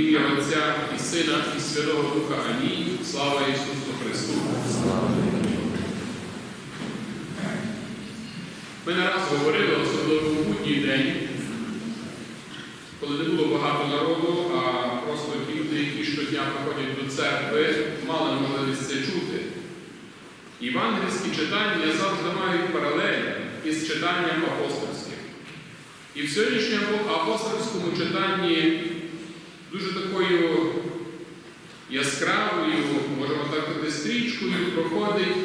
ім'я Отця і Сина, і Святого Духа. Амінь. Слава Ісусу Христу! Ми не раз говорили, особливо в будній день, коли не було багато народу, а просто ті люди, які щодня приходять до церкви, мали можливість це чути. Євангельські читання завжди мають паралель із читанням апостольським. І в сьогоднішньому апостольському читанні дуже такою яскравою, можемо так сказати, стрічкою проходить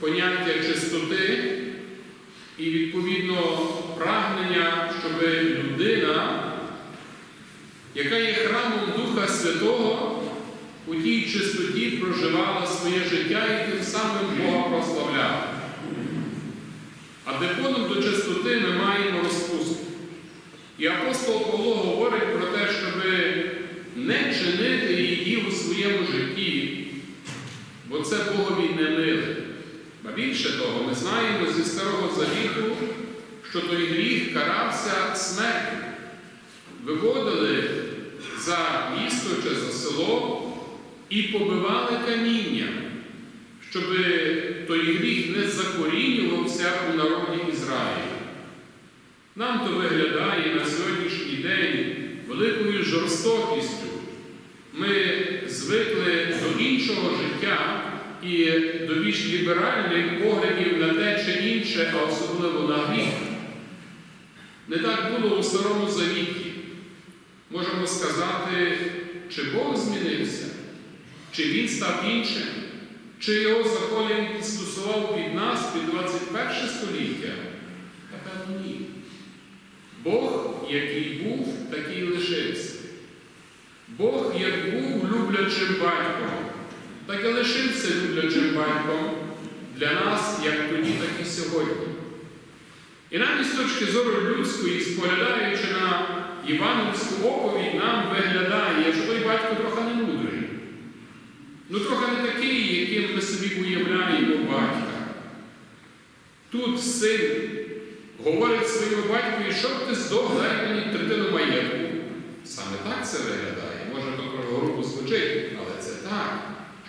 поняття чистоти і, відповідно, прагнення, щоб людина, яка є храмом Духа Святого, у тій чистоті проживала своє життя і тим самим Бога прославляла. А дефоном до чистоти ми маємо розпусту. І апостол Павло говорить про те, щоб не чинити її у своєму житті, бо це Богові не миле. Ба більше того, ми знаємо зі Старого Завіту, що той гріх карався смертю. Виводили за місто чи за село і побивали каміння, щоб той гріх не закорінювався у народі Ізраїля. Нам то виглядає на сьогоднішній день великою жорстокістю. Ми звикли до іншого життя і до більш ліберальних поглядів на те чи інше, а особливо на гріх. Не так було у Старому Завіті. Можемо сказати, чи Бог змінився, чи Він став іншим, чи його закон він підстосував під нас, під 21 століття? Напевно, ні. Бог, який був, такий лишився. Бог, як був люблячим батьком, так і лишився люблячим батьком для нас, як тоді, так і сьогодні. І навіть з точки зору людської, споглядаючи на євангельську оповідь, нам виглядає, що той батько трохи не мудрий. Ну, трохи не такий, яким ми собі уявляємо батька. Тут син говорить своєму батькові, щоб ти здох, дай мені третину маєтку. Саме так це виглядає. Може, то грубо звучить, але це так.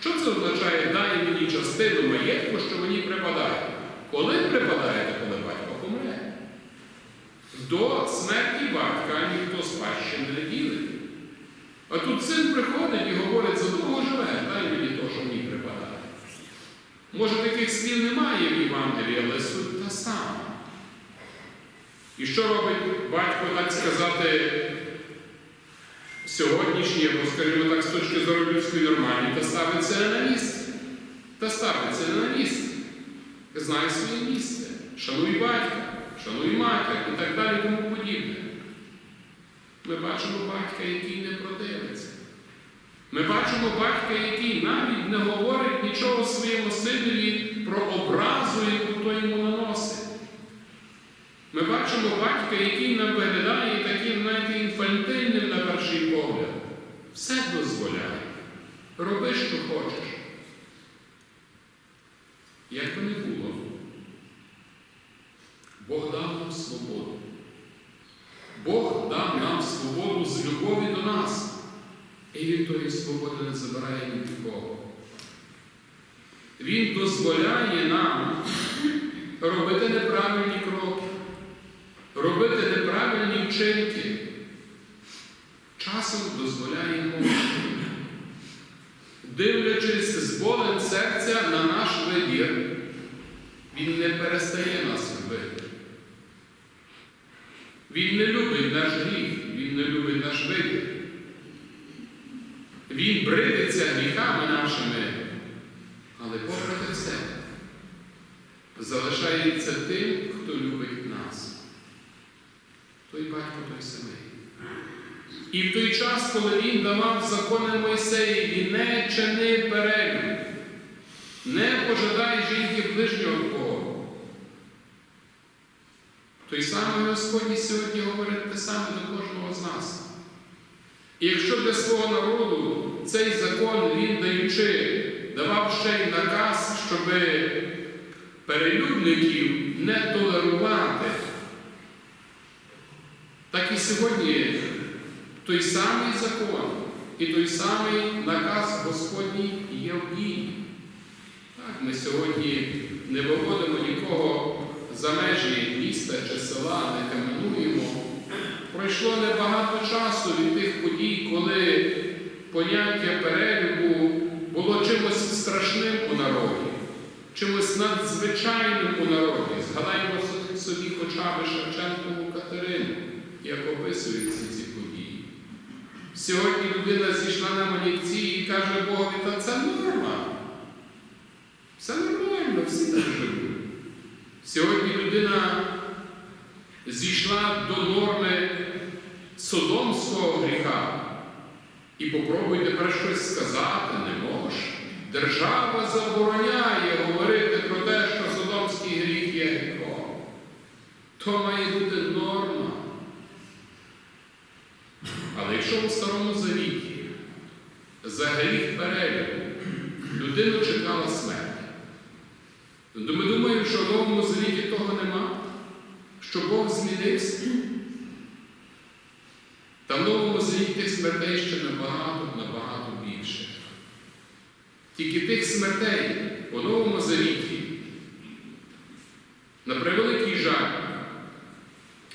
Що це означає, дай мені частину маєтку, що мені припадає? Коли припадає, то коли батько помре? До смерті батька ніхто спадщини не ділить. А тут син приходить і говорить, за того живе, дай мені то, що мені припадає. Може, таких слів немає в Євангелії, але суть та сама. І що робить батько, так сказати, сьогоднішній, або, скажімо так, з точки зору людської нормальні, та ставиться не на місце. Та ставиться не на місце. Знає своє місце. Шануй батька, шануй матір і так далі, тому подібне. Ми бачимо батька, який не противиться. Ми бачимо батька, який навіть не говорить нічого своєму синові про образу, яку той йому наносить. Ми бачимо батька, який нам виглядає таким навіть інфантильним на перший погляд. Все дозволяє. Роби, що хочеш. Як би не було, Бог дав нам свободу. Бог дав нам свободу з любові до нас. І Він тої свободи не забирає ні від кого. Він дозволяє нам робити неправильні вчинки. Часом дозволяє мовчати. Дивлячись з болем серця на наш вибір, Він не перестає нас любити. Він не любить наш гріх, Він не любить наш вибір. Він бридиться гріхами нашими, але попри це залишається тим, хто любить нас. Той батько той самий. І в той час, коли він давав закони Мойсеєві, не чини перелюб, не пожадай жінки ближнього твого. Той самий Господь сьогодні говорить те саме до кожного з нас. І якщо для свого народу цей закон він даючи, давав ще й наказ, щоб перелюбників не толерувати, так і сьогодні той самий закон і той самий наказ Господній є в дії. Так, ми сьогодні не виводимо нікого за межі міста чи села, не каменуємо. Пройшло небагато часу від тих подій, коли поняття перелюбу було чимось страшним у народі, чимось надзвичайним у народі. Згадаймо собі хоча б Шевченкову Катерину, описуються ці події. Сьогодні людина зійшла на манівці і каже Богові, та це норма. Все нормально, всі так живуть. Сьогодні людина зійшла до норми содомського гріха. І попробуй тепер щось сказати не можеш. Держава забороняє говорити про те, що содомський гріх є гріхом. То має бути норма. Але якщо у Старому Завіті за гріх перелюбу людину чекала смерть, то ми думаємо, що в Новому Завіті того нема, що Бог змінився. Та в Новому Завіті тих смертей ще набагато, набагато більше. Тільки тих смертей у Новому Завіті, на превеликий жаль,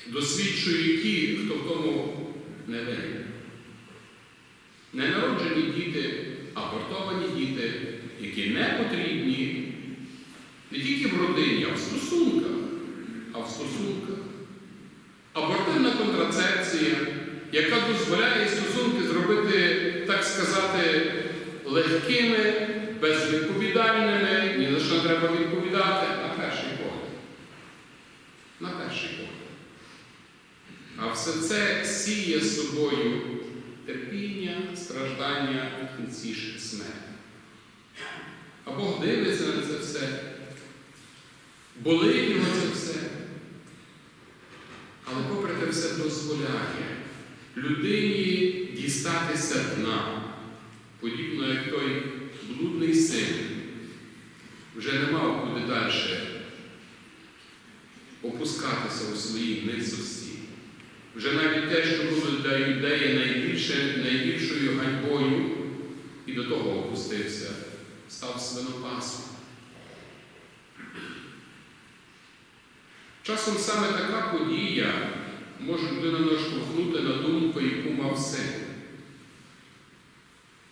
досвідчують ті, хто в тому не винен. Ненароджені діти, абортовані діти, які не потрібні не тільки в родині, а в стосунках, а в стосунках. Абортивна контрацепція, яка дозволяє стосунки зробити, так сказати, легкими, безвідповідальними, ні за що треба відповідати на перший погляд. На перший погляд. А все це сіє з собою терпіння, страждання в кінці ж смерті. А Бог дивиться на це все, болить його це все. Але попри те все дозволяє людині дістатися дна, подібно як той блудний син, вже не мав куди далі опускатися у своїй низості. Вже навіть те, що було для юдеї найбільше, найбільшою ганьбою, і до того опустився, став свинопасом. Часом саме така подія може людину наштовхнути на думку, яку мав син.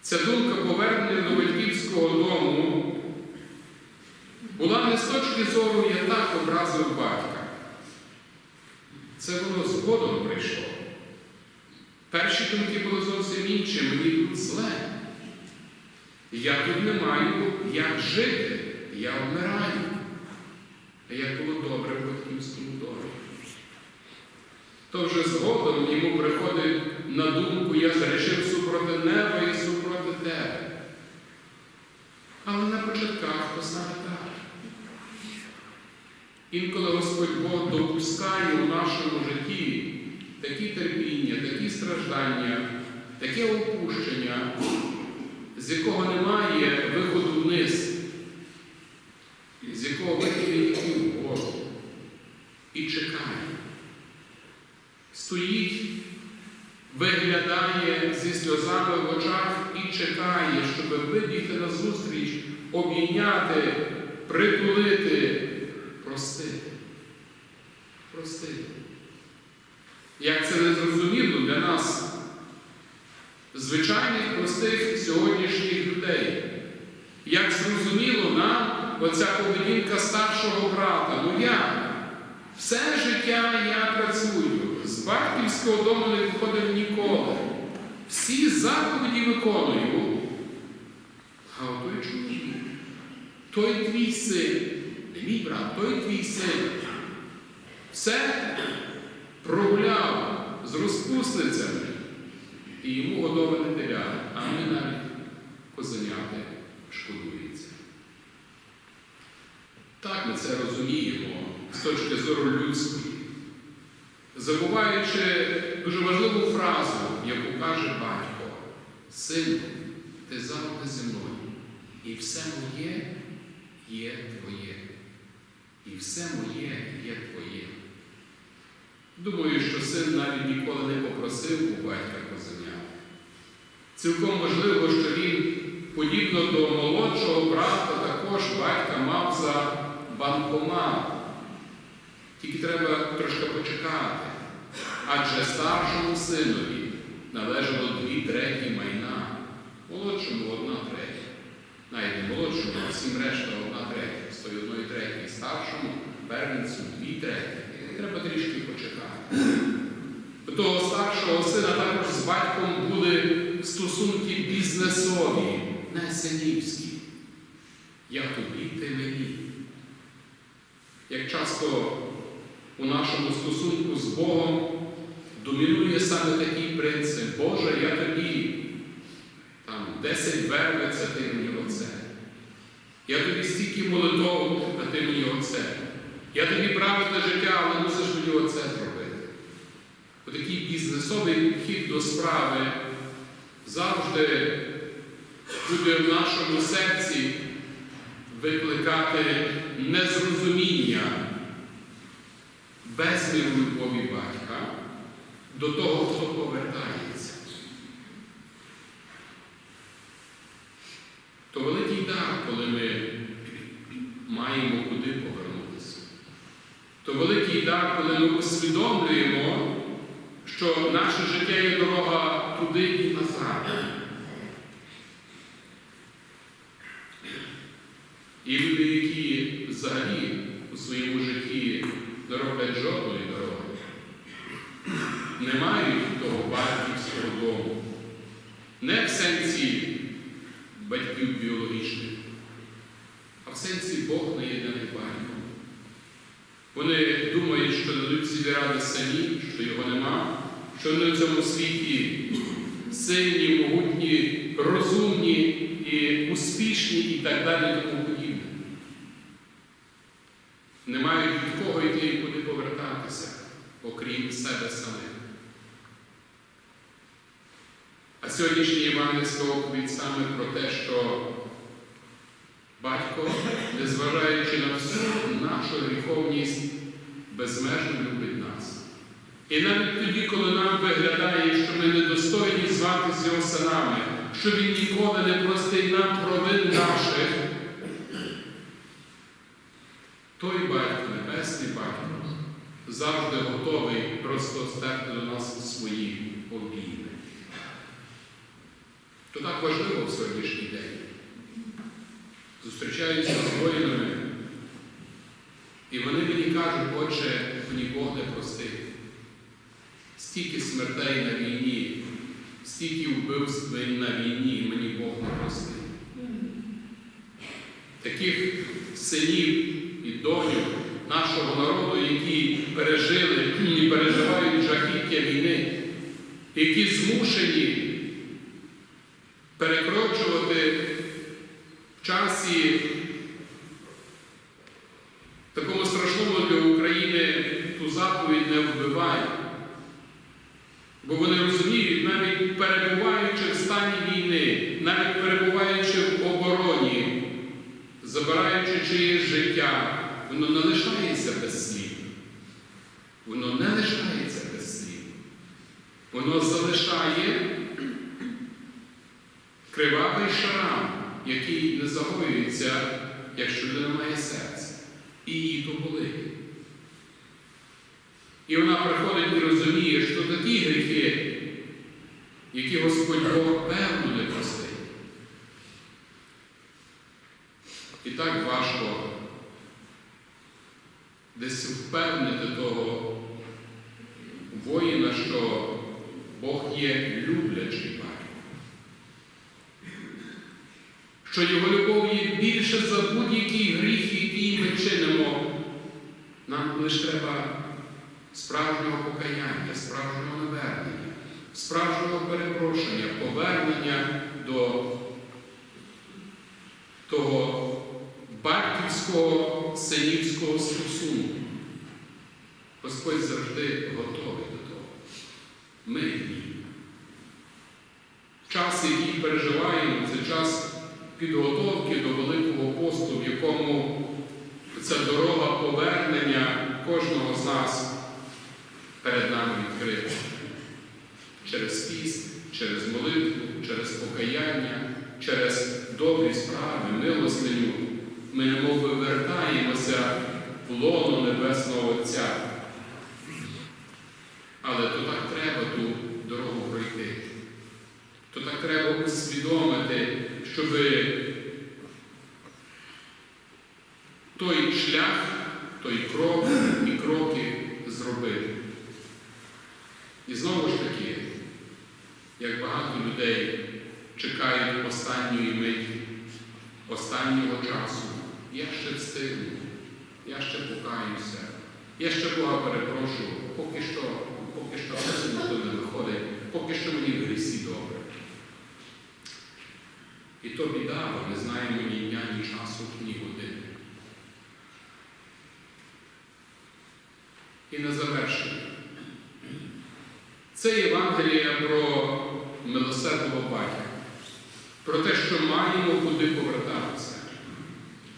Ця думка повернення до батьківського дому була не з точки зору я так образив батька. Це воно згодом прийшло. Перші думки були зовсім інші, мені тут зле. Я тут не маю як жити, я вмираю. А як було добре в батьківському домі. То вже згодом йому приходить на думку, я зрішив супроти неба і супроти тебе. Але на початках так. Інколи Господь Бог допускає у нашому житті такі терпіння, такі страждання, таке опущення, з якого немає виходу вниз, з якого вихід вгору. І чекає. Стоїть, виглядає зі сльозами в очах і чекає, щоб вибігти на зустріч, обійняти, притулити, простити. Простити. Як це не зрозуміло для нас, звичайних простих сьогоднішніх людей. Як зрозуміло нам оця поведінка старшого брата, ну я все життя я працюю, з батьківського дому не виходив ніколи. Всі заповіді виконую. А той чоловік, той твій син, не мій брат, той твій син, все прогуляв з розпусницями і йому годоване теля, а ми навіть козеняти шкодується. Так ми це розуміємо з точки зору людської, забуваючи дуже важливу фразу, яку каже батько, сину, ти завжди зі мною, і все моє є твоє. І все моє є твоє. Думаю, що син навіть ніколи не попросив у батька козеня. Цілком можливо, що він, подібно до молодшого брата, також батька мав за банкомат. Тільки треба трошки почекати. Адже старшому синові належало дві треті майна, молодшому одна третя. Навіть не молодшому, а всім решта одна третя. З тої одної третьої старшому первенцю дві треті. Треба трішки почекати. Того старшого сина також з батьком були стосунки бізнесові, не синівські. Я тобі, ти мені. Як часто у нашому стосунку з Богом домінує саме такий принцип, Боже, я тобі там 10 вервець, а ти мені оце. Я тобі стільки молитов, а ти мені оце. Я тобі праведне життя, але мусиш мені оце зробити. Отакий бізнесовий підхід до справи завжди буде в нашому серці викликати незрозуміння безміру любові батька до того, хто повертається. То великий дар, коли ми маємо куди повернутися. То великий дар, коли ми усвідомлюємо, що наше життя є дорога туди і назад. І люди, які взагалі у своєму житті не роблять жодної дороги, не мають того батьківського дому, не в сенсі батьків біологічних, а в сенсі Бог не єдиний батько. Вони думають, що дадуть собі ради самі, що його нема, що в цьому світі сильні, могутні, розумні і успішні і так далі тому подібне. Не мають від кого йти і куди повертатися, окрім себе самих. А сьогоднішній євангельська оповідь саме про те, що батько, незважаючи на всю нашу гріховність, безмежно любить нас. І навіть тоді, коли нам виглядає, що ми недостойні зватися його синами, що він ніколи не простить нам провин наших, той батько, небесний батько, завжди готовий просто стерти до нас свої обійми. То так важливо в сьогоднішній день. Зустрічаюся з воїнами, і вони мені кажуть, отче, мені Бог не простив. Стільки смертей на війні, стільки вбивств на війні, мені Бог не простив. Таких синів і доньок нашого народу, які пережили і переживають жахіття війни, які змушені часі такому страшному для України ту заповідь не вбивай. Бо вони розуміють, навіть перебуваючи в стані війни, навіть перебуваючи в обороні, забираючи чиєсь життя, воно не лишається без слів. Воно не лишається без слів. Воно залишає кривавий шрам, який не загоюється, якщо людина має серце. І її то болить. І вона приходить і розуміє, що такі гріхи, які Господь Бог певно не простить. І так важко десь впевнити того воїна, що Бог є люблячий батько. Що його любов є більше за будь-який гріх, який ми чинимо. Нам лише треба справжнього покаяння, справжнього навернення, справжнього перепрошення, повернення до того батьківського синівського стосунку. Господь завжди готовий до того. Ми ні. Час, який переживаємо, це час підготовки до Посту, в якому ця дорога повернення кожного з нас перед нами відкрита. Через піст, через молитву, через покаяння, через добрі справи, милостиню ми немов би вертаємося в лоно Небесного Отця. Але то так треба ту дорогу пройти. То так треба усвідомити, щоб той шлях, той крок і кроки зробити. І знову ж таки, як багато людей чекають останньої миті, останнього часу, я ще встигну, я ще покаюся, я ще Бога перепрошу, поки що, поки що ніхто не виходить, поки що мені в грісі добре. І то біда, бо не знаємо ні дня, ні часу, ні години. І на завершення. Це Євангеліє про милосердного батька, про те, що маємо куди повертатися,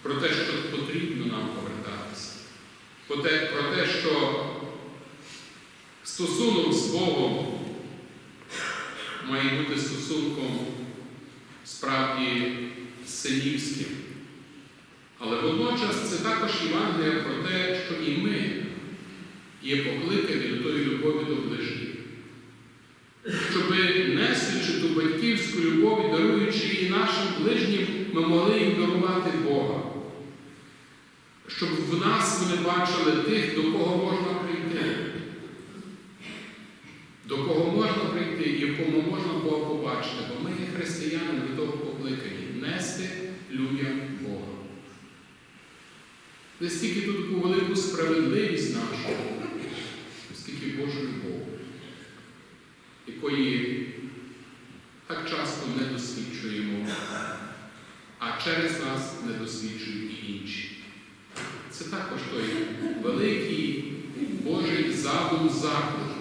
про те, що потрібно нам повертатися, про те, про те що стосунок з Богом має бути стосунком справді синівським. Але водночас це також Євангелія про те, що і ми є покликані до тої любові до ближніх. Щоб несучи ту батьківську любов даруючи її нашим ближнім, ми могли їм дарувати Бога. Щоб в нас вони бачили тих, до кого можна прийти. До кого можна прийти і в кому можна Бога побачити. Бо ми є християни до того покликані нести людям Бога. Не стільки ту таку велику справедливість нашу, скільки Божу любов, якої так часто не досвідчуємо, а через нас не досвідчують і інші. Це також той великий Божий задум заклику.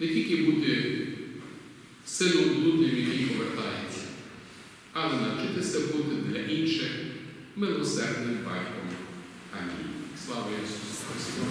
Не тільки бути сином блудним, який повертається, але навчитися бути для інших милосердним батьком. Амінь. Слава Ісусу Христу!